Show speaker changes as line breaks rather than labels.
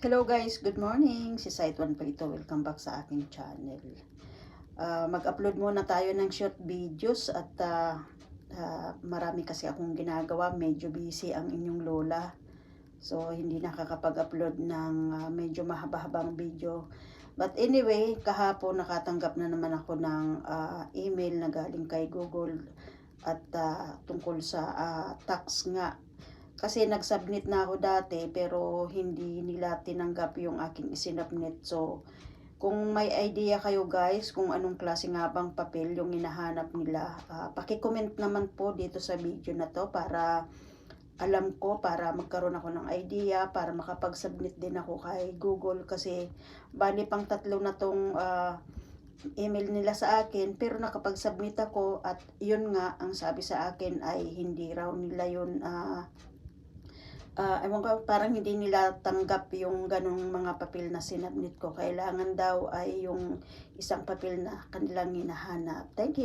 Hello guys, good morning. Si Site 1 po ito. Welcome back sa aking channel. Ah, mag-upload muna tayo ng short videos at ah, ah, marami kasi akong ginagawa. Medyo busy ang inyong lola. So, hindi nakakapag-upload ng ah, medyo mahaba-habang video. But anyway, kahapon nakatanggap na naman ako ng ah, email na galing kay Google at ah, tungkol sa ah, tax nga kasi nag-submit na ako dati pero hindi nila tinanggap yung aking isinubmit. So, kung may idea kayo guys kung anong klase nga bang papel yung hinahanap nila, uh, paki-comment naman po dito sa video na to para alam ko, para magkaroon ako ng idea, para makapag-submit din ako kay Google kasi bali pang tatlo na tong ah, email nila sa akin pero nakapag-submit ako at yun nga ang sabi sa akin ay hindi raw nila yun ah ah, ewan ko, parang hindi nila tanggap yung ganong mga papel na sinabnit ko. Kailangan daw ay yung isang papel na kanilang hinahanap. Thank you.